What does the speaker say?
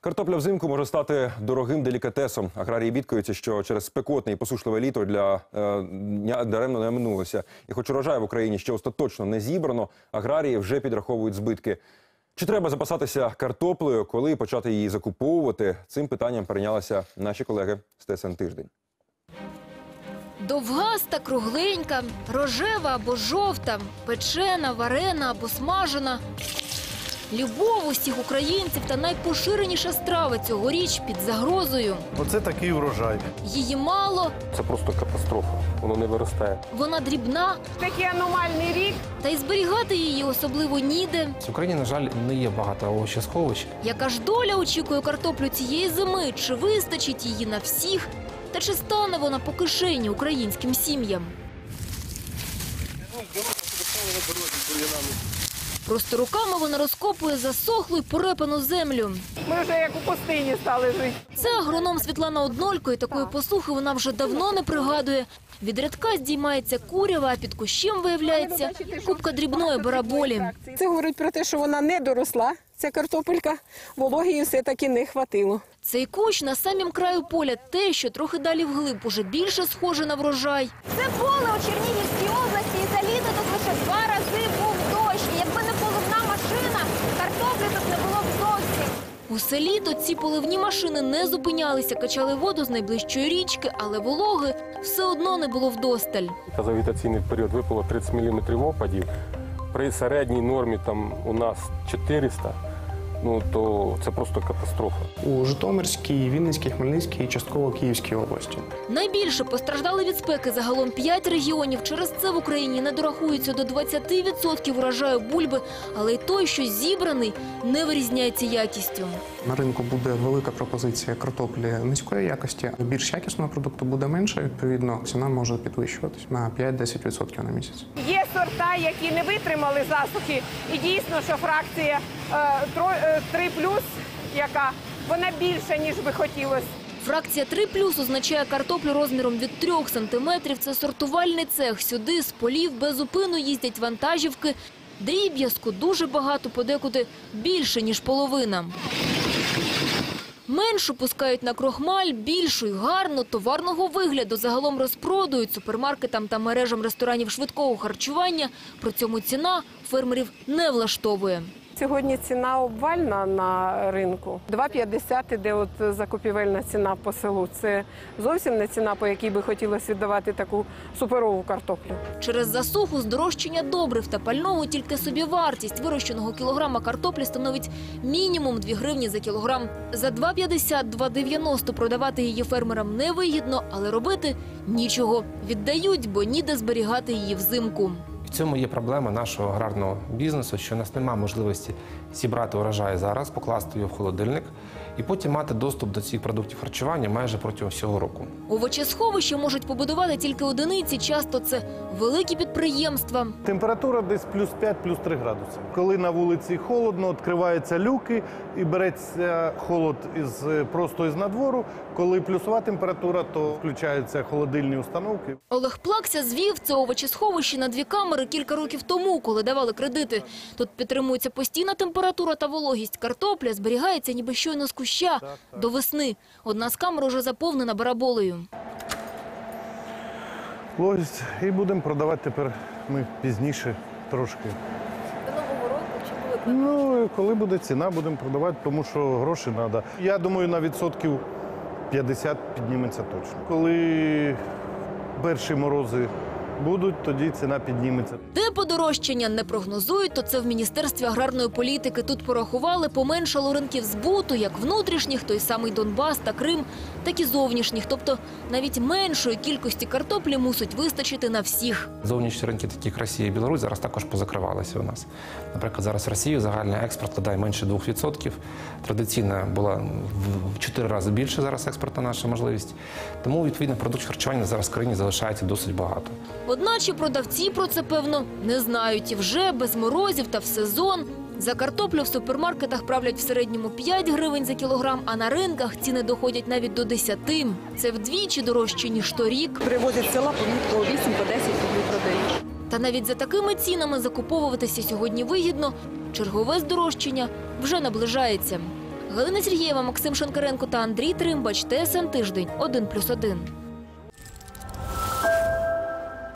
Картопля взимку може стати дорогим делікатесом. Аграрії бідкаються, що через спекотне і посушливе літо для е, даремно не минулося. І хоч урожай в Україні ще остаточно не зібрано, аграрії вже підраховують збитки. Чи треба запасатися картоплею, коли почати її закуповувати? Цим питанням перейнялися наші колеги з ТСН Тиждень. Довгаста, кругленька, рожева або жовта, печена, варена або смажена. Любов усіх українців та найпоширеніша страва цьогоріч під загрозою. Оце такий урожай. Її мало, Це просто катастрофа. Воно не виростає. вона дрібна, Такий аномальний рік. та й зберігати її особливо ніде. В Україні, на жаль, не є багато овочесховищ. Яка ж доля очікує картоплю цієї зими? Чи вистачить її на всіх? Та чи стане вона по кишені українським сім'ям? Просто руками вона розкопує засохлу й порепану землю. Ми вже як у пустині стали жити. Це агроном Світлана Однолько, і такої посухи вона вже давно не пригадує. Від рядка здіймається курява, а під кущем виявляється купка дрібної бараболі. Це говорить про те, що вона не доросла. Ця картопелька вологи їй все-таки не хватило. Цей кущ на самім краю поля те, що трохи далі вглиб уже більше схоже на врожай. Це поле у Чернігівській області, і за літо тут лише два рази був дощ. І якби не поливна машина, картоплі тут не було б зовсім. Усе літо ці поливні машини не зупинялися, качали воду з найближчої річки, але вологи все одно не було вдосталь. За вегетаційний період випало 30 мм опадів. При середній нормі там у нас 400, ну то це просто катастрофа. у Житомирській, Вінницькій, Хмельницькій і частково Київській області. Найбільше постраждали від спеки загалом 5 регіонів. Через це в Україні не дорахується до 20% урожаю бульби, але й той, що зібраний, не вирізняється якістю. На ринку буде велика пропозиція картоплі низької якості. Більш якісного продукту буде менше. Відповідно, ціна може підвищуватись на 5-10% на місяць. Є сорта, які не витримали засухи. І дійсно, що фракція е, тро- е, 3 яка вона більша, ніж би хотілося. Фракція 3 плюс означає картоплю розміром від 3 сантиметрів. Це сортувальний цех. Сюди з полів без зупину їздять вантажівки. Дріб'язку дуже багато, подекуди більше, ніж половина. Меншу пускають на крохмаль, більшу й гарно, товарного вигляду. Загалом розпродають супермаркетам та мережам ресторанів швидкого харчування. При цьому ціна фермерів не влаштовує. Сьогодні ціна обвальна на ринку. 2,50 іде от закупівельна ціна по селу. Це зовсім не ціна, по якій би хотілося віддавати таку суперову картоплю. Через засуху здорожчання добрив та пального тільки собівартість вирощеного кілограма картоплі становить мінімум 2 гривні за кілограм. За 2,50-2,90 продавати її фермерам невигідно, але робити нічого. Віддають, бо ніде зберігати її взимку. В цьому є проблема нашого аграрного бізнесу, що у нас немає можливості зібрати урожай зараз, покласти його в холодильник і потім мати доступ до цих продуктів харчування майже протягом всього року. Овочесховище можуть побудувати тільки одиниці. Часто це великі підприємства. Температура десь плюс 5, плюс 3 градуси. Коли на вулиці холодно, відкриваються люки і береться холод із просто із надвору. Коли плюсова температура, то включаються холодильні установки. Олег Плакся звів це овочесховище на дві камери кілька років тому, коли давали кредити. Тут підтримується постійна температура та вологість. Картопля зберігається ніби щойно з куща до весни. Одна з камер уже заповнена бараболею. Ось, і будемо продавати тепер ми пізніше трошки. Ну, коли буде ціна, будемо продавати, тому що гроші треба. Я думаю, на відсотків 50 підніметься точно. Коли перші морози будуть, тоді ціна підніметься. Де подорожчання не прогнозують, то це в Міністерстві аграрної політики. Тут порахували, поменшало ринків збуту, як внутрішніх, той самий Донбас та Крим, так і зовнішніх. Тобто навіть меншої кількості картоплі мусить вистачити на всіх. Зовнішні ринки, такі як Росія і Білорусь, зараз також позакривалися у нас. Наприклад, зараз Росію загальний експорт складає менше 2%. Традиційна була в- в 4 рази більше зараз експортна наша можливість. Тому, відповідно, продуктів харчування зараз в країні залишається досить багато. Одначе продавці про це, певно, не знають. І вже без морозів та в сезон. За картоплю в супермаркетах правлять в середньому 5 гривень за кілограм, а на ринках ціни доходять навіть до 10. Це вдвічі дорожче, ніж торік. Привозять села по 8, по 10 тобі продають. Та навіть за такими цінами закуповуватися сьогодні вигідно. Чергове здорожчання вже наближається. Галина Сергієва, Максим Шанкаренко та Андрій Тримбач. ТСН тиждень 1+,1.